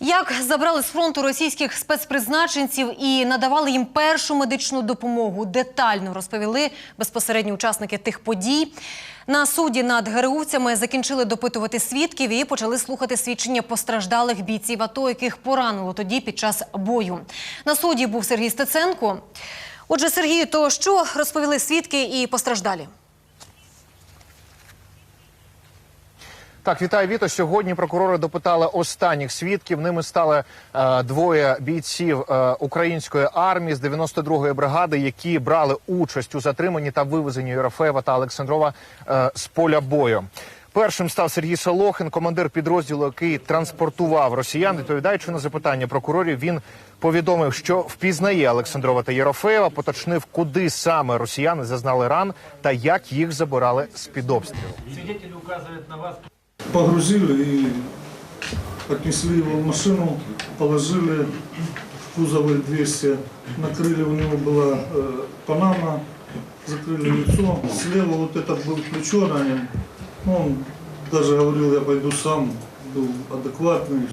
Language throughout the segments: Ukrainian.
Як забрали з фронту російських спецпризначенців і надавали їм першу медичну допомогу, детально розповіли безпосередні учасники тих подій. На суді над ГРУцями закінчили допитувати свідків і почали слухати свідчення постраждалих бійців АТО, яких поранило тоді під час бою. На суді був Сергій Стеценко. Отже, Сергію, то що розповіли свідки і постраждалі? Так, вітаю Віто. Сьогодні прокурори допитали останніх свідків. Ними стали е, двоє бійців е, української армії з 92-ї бригади, які брали участь у затриманні та вивезенні Єрофеєва та Олександрова е, з поля бою. Першим став Сергій Солохин, командир підрозділу, який транспортував росіян. Відповідаючи на запитання прокурорів, він повідомив, що впізнає Олександрова та Єрофеєва, поточнив, куди саме росіяни зазнали ран та як їх забирали з під обстрілу. Свидетели указывают на вас Погрузили и отнесли его в машину, положили в кузовы 200, накрыли, у него была э, панама, закрыли лицо. Слева вот этот был плечо ранен, Ну, он даже говорил, я пойду сам, был адекватный.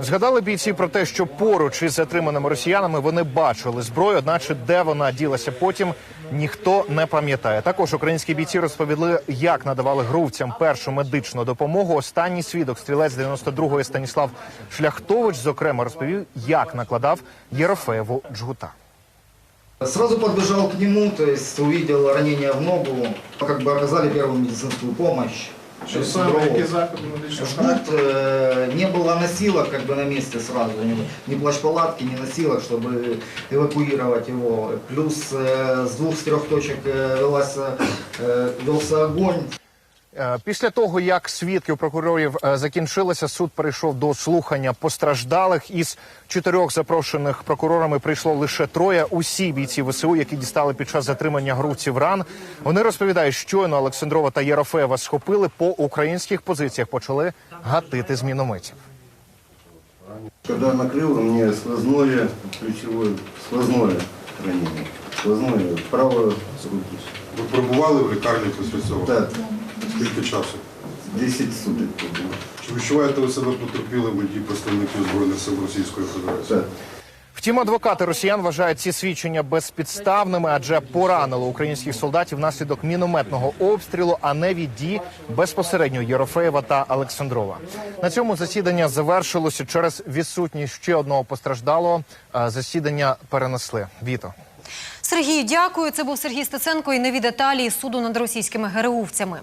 Згадали бійці про те, що поруч із затриманими росіянами вони бачили зброю, одначе де вона ділася потім, ніхто не пам'ятає. Також українські бійці розповіли, як надавали грувцям першу медичну допомогу. Останній свідок, стрілець 92-ї Станіслав Шляхтович, зокрема, розповів, як накладав Єрофеєву джгута. Сразу подбежал к нему, то есть увидел ранение в ногу, как бы оказали первую медицинскую помощь. То есть здорово. Жгут, э, было носилок как бы на месте сразу, ни, ни плащ-палатки, ни носилок, чтобы эвакуировать его. Плюс э, с двух, с трех точек э, велась, э, велся огонь. Е, Після того, як свідки у прокурорів е, закінчилися, суд перейшов до слухання постраждалих. Із чотирьох запрошених прокурорами прийшло лише троє. Усі бійці ВСУ, які дістали під час затримання грузців ран. Вони розповідають, щойно Олександрова та Єрофеєва схопили по українських позиціях, почали гатити з мінометів. Когда накрыл, у меня сквозное, ключевое, сквозное ранение. Сквозное, право с руки. Ви перебували в лікарні після цього? Так, Скільки часу? 10 суток. Чи відчуваєте ви себе потерпілим у дій представників Збройних сил Російської Федерації? Так. Втім, адвокати росіян вважають ці свідчення безпідставними, адже поранило українських солдатів внаслідок мінометного обстрілу, а не від дій безпосередньо Єрофеєва та Олександрова. На цьому засідання завершилося через відсутність ще одного постраждалого. Е, Засідання перенесли. Віто. Сергію, дякую. Це був Сергій Стеценко і нові деталі суду над російськими ГРУвцями.